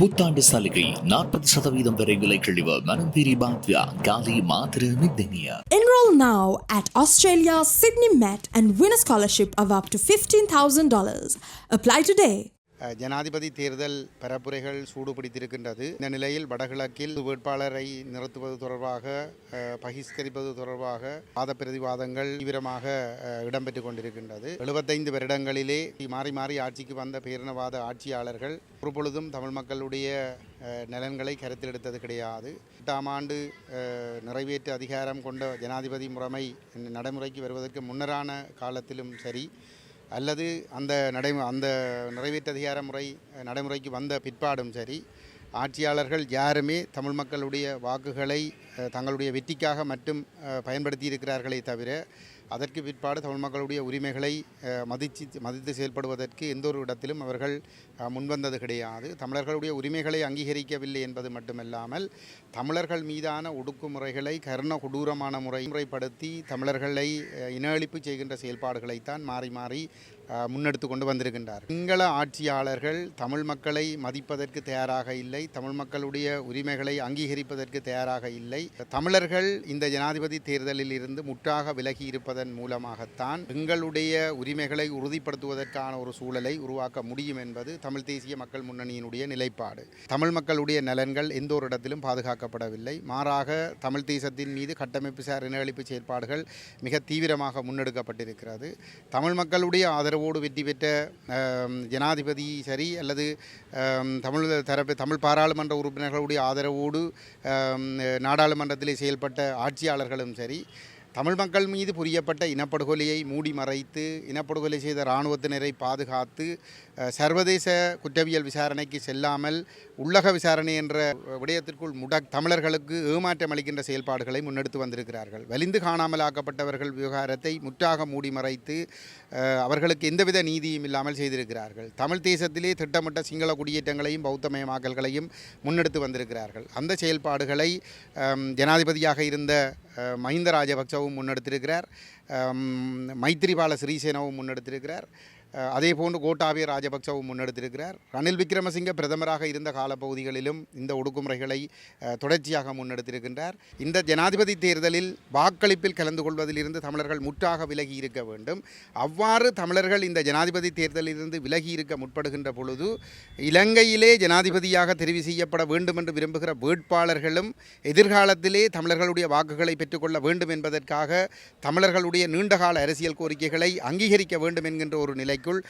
புத்தாண்டு சலுகை நாற்பது சதவீதம் வரை விலை கழிவு மனம்பேரி பாத்யா காலி மாத்திர Middeniya Enroll now at Australia's Sydney Met and win a scholarship of up to $15,000. Apply today. ஜனாதிபதி தேர்தல் பரப்புரைகள் சூடுபிடித்திருக்கின்றது. இந்த நிலையில் வடகிழக்கில் வேட்பாளரை நிறுத்துவது தொடர்பாக பகிஷ்கரிப்பது தொடர்பாக வாத பிரதிவாதங்கள் தீவிரமாக இடம்பெற்று கொண்டிருக்கின்றது. எழுபத்தைந்து வருடங்களிலே மாறி மாறி ஆட்சிக்கு வந்த பேரினவாத ஆட்சியாளர்கள் ஒரு பொழுதும் தமிழ் மக்களுடைய நலன்களை கருத்தில் எடுத்தது கிடையாது. எட்டாம் ஆண்டு நிறைவேற்று அதிகாரம் கொண்ட ஜனாதிபதி முறைமை நடைமுறைக்கு வருவதற்கு முன்னரான காலத்திலும் சரி அல்லது அந்த நடை அந்த நிறைவேற்று அதிகார முறை நடைமுறைக்கு வந்த பிற்பாடும் சரி ஆட்சியாளர்கள் யாருமே தமிழ் மக்களுடைய வாக்குகளை தங்களுடைய வெற்றிக்காக மட்டும் பயன்படுத்தி இருக்கிறார்களே தவிர அதற்கு பிற்பாடு தமிழ் மக்களுடைய உரிமைகளை மதித்து மதிச்சு மதித்து செயல்படுவதற்கு எந்த ஒரு இடத்திலும் அவர்கள் முன்வந்தது கிடையாது. தமிழர்களுடைய உரிமைகளை அங்கீகரிக்கவில்லை என்பது மட்டுமல்லாமல் தமிழர்கள் மீதான ஒடுக்குமுறைகளை கர்ண கொடூரமான முறை முறைப்படுத்தி தமிழர்களை இன அழிப்பு செய்கின்ற செயல்பாடுகளைத்தான் மாறி மாறி முன்னெடுத்து கொண்டு வந்திருக்கின்றார் சிங்கள ஆட்சியாளர்கள் தமிழ் மக்களை மதிப்பதற்கு தயாராக இல்லை. தமிழ் மக்களுடைய உரிமைகளை அங்கீகரிப்பதற்கு தயாராக இல்லை. தமிழர்கள் இந்த ஜனாதிபதி தேர்தலில் இருந்து முற்றாக விலகி இருப்பதன் மூலமாகத்தான் எங்களுடைய உரிமைகளை உறுதிப்படுத்துவதற்கான ஒரு சூழலை உருவாக்க முடியும் என்பது தமிழ் தேசிய மக்கள் முன்னணியினுடைய நிலைப்பாடு. தமிழ் மக்களுடைய நலன்கள் எந்த ஒரு இடத்திலும் பாதுகாக்கப்படவில்லை. மாறாக தமிழ் தேசத்தின் மீது கட்டமைப்பு சார் இனஅழிப்பு செயற்பாடுகள் மிக தீவிரமாக முன்னெடுக்கப்பட்டிருக்கிறது. தமிழ் மக்களுடைய ஆதரவு ஆதரவோடு வெற்றி பெற்ற ஜனாதிபதி சரி அல்லது தமிழ் தரப்பு தமிழ் பாராளுமன்ற உறுப்பினர்களுடைய ஆதரவோடு நாடாளுமன்றத்திலே செயல்பட்ட ஆட்சியாளர்களும் சரி தமிழ் மக்கள் மீது புரியப்பட்ட இனப்படுகொலையை மூடி மறைத்து இனப்படுகொலை செய்த இராணுவத்தினரை பாதுகாத்து சர்வதேச குற்றவியல் விசாரணைக்கு செல்லாமல் உள்ளக விசாரணை என்ற விடயத்திற்குள் முட தமிழர்களுக்கு ஏமாற்றம் அளிக்கின்ற செயல்பாடுகளை முன்னெடுத்து வந்திருக்கிறார்கள். வலிந்து காணாமல் ஆக்கப்பட்டவர்கள் விவகாரத்தை முற்றாக மூடி மறைத்து அவர்களுக்கு எந்தவித நீதியும் இல்லாமல் செய்திருக்கிறார்கள். தமிழ் தேசத்திலே திட்டமிட்ட சிங்கள குடியேற்றங்களையும் பௌத்தமயமாக்கல்களையும் முன்னெடுத்து வந்திருக்கிறார்கள். அந்த செயல்பாடுகளை ஜனாதிபதியாக இருந்த மஹிந்த ராஜபக்சவும் முன்னெடுத்திருக்கிறார். மைத்திரிபால சிறிசேனவும் முன்னெடுத்திருக்கிறார். அதே போன்று கோட்டாபய ராஜபக்சவும் முன்னெடுத்திருக்கிறார். ரணில் விக்ரமசிங்க பிரதமராக இருந்த காலப்பகுதிகளிலும் இந்த ஒடுக்குமுறைகளை தொடர்ச்சியாக முன்னெடுத்திருக்கின்றார். இந்த ஜனாதிபதி தேர்தலில் வாக்களிப்பில் கலந்து கொள்வதிலிருந்து தமிழர்கள் முற்றாக விலகி இருக்க வேண்டும். அவ்வாறு தமிழர்கள் இந்த ஜனாதிபதி தேர்தலிலிருந்து விலகி இருக்க முற்படுகின்ற பொழுது இலங்கையிலே ஜனாதிபதியாக தெரிவு செய்யப்பட வேண்டும் என்று விரும்புகிற வேட்பாளர்களும் எதிர்காலத்திலே தமிழர்களுடைய வாக்குகளை பெற்றுக்கொள்ள வேண்டும் என்பதற்காக தமிழர்களுடைய நீண்டகால அரசியல் கோரிக்கைகளை அங்கீகரிக்க வேண்டும் என்கின்ற ஒரு Michael